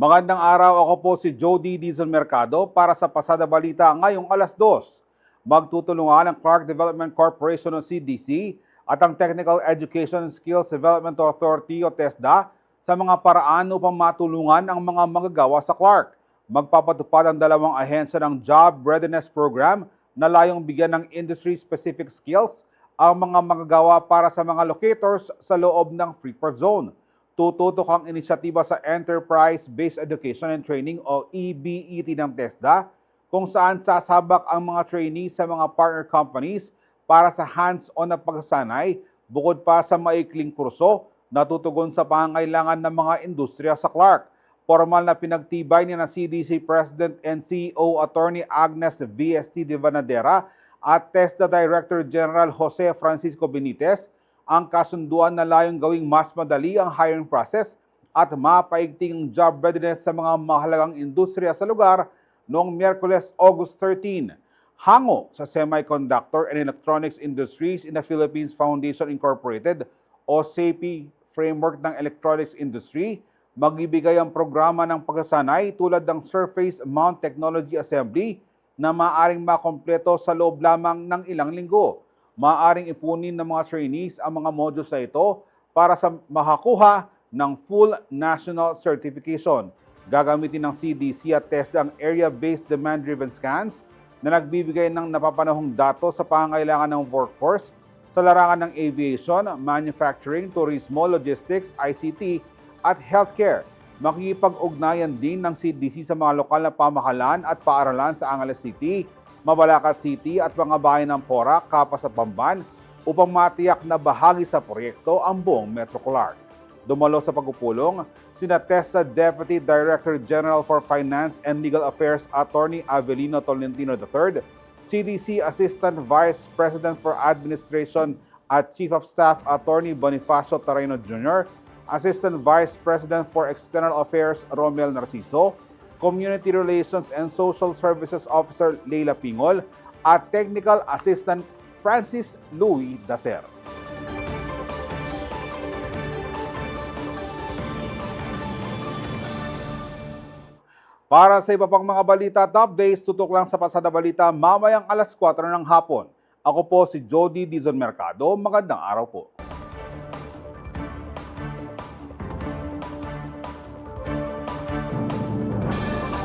Magandang araw, ako po si Jody Dizon Mercado para sa Pasada Balita ngayong alas 2. Magtutulungan ang Clark Development Corporation o CDC at ang Technical Education and Skills Development Authority o TESDA sa mga paraan upang matulungan ang mga magagawa sa Clark. Magpapatupad ang dalawang ahensya ng Job Readiness Program na layong bigyan ng industry-specific skills ang mga magagawa para sa mga locators sa loob ng Freeport Zone tututok ang inisyatiba sa Enterprise-Based Education and Training o EBET ng TESDA kung saan sasabak ang mga trainees sa mga partner companies para sa hands-on na pagsasanay bukod pa sa maikling kurso na tutugon sa pangangailangan ng mga industriya sa Clark. Formal na pinagtibay ni na CDC President and CEO Attorney Agnes VST de Vanadera at TESDA Director General Jose Francisco Benitez ang kasunduan na layong gawing mas madali ang hiring process at mapaigting ang job readiness sa mga mahalagang industriya sa lugar noong Miyerkules, August 13. Hango sa Semiconductor and Electronics Industries in the Philippines Foundation Incorporated o SAPI framework ng electronics industry, magbibigay ang programa ng pagsasanay tulad ng Surface Mount Technology Assembly na maaring makompleto sa loob lamang ng ilang linggo maaring ipunin ng mga trainees ang mga modules na ito para sa makakuha ng full national certification. Gagamitin ng CDC at TESDA ang area-based demand-driven scans na nagbibigay ng napapanahong datos sa pangangailangan ng workforce sa larangan ng aviation, manufacturing, turismo, logistics, ICT at healthcare. Makikipag-ugnayan din ng CDC sa mga lokal na pamahalaan at paaralan sa Angeles City, Mabalacat City at mga bayan ng Porac, Kapas at Bamban upang matiyak na bahagi sa proyekto ang buong Metro Clark. Dumalo sa pagpupulong, sina TESA Deputy Director General for Finance and Legal Affairs Attorney Avelino Tolentino III, CDC Assistant Vice President for Administration at Chief of Staff Attorney Bonifacio Tareno Jr., Assistant Vice President for External Affairs Romel Narciso, Community Relations and Social Services Officer Leila Pingol at Technical Assistant Francis Louis Dacer. Para sa iba pang mga balita at updates, tutok lang sa Pasada Balita mamayang alas 4 ng hapon. Ako po si Jody Dizon Mercado. Magandang araw po.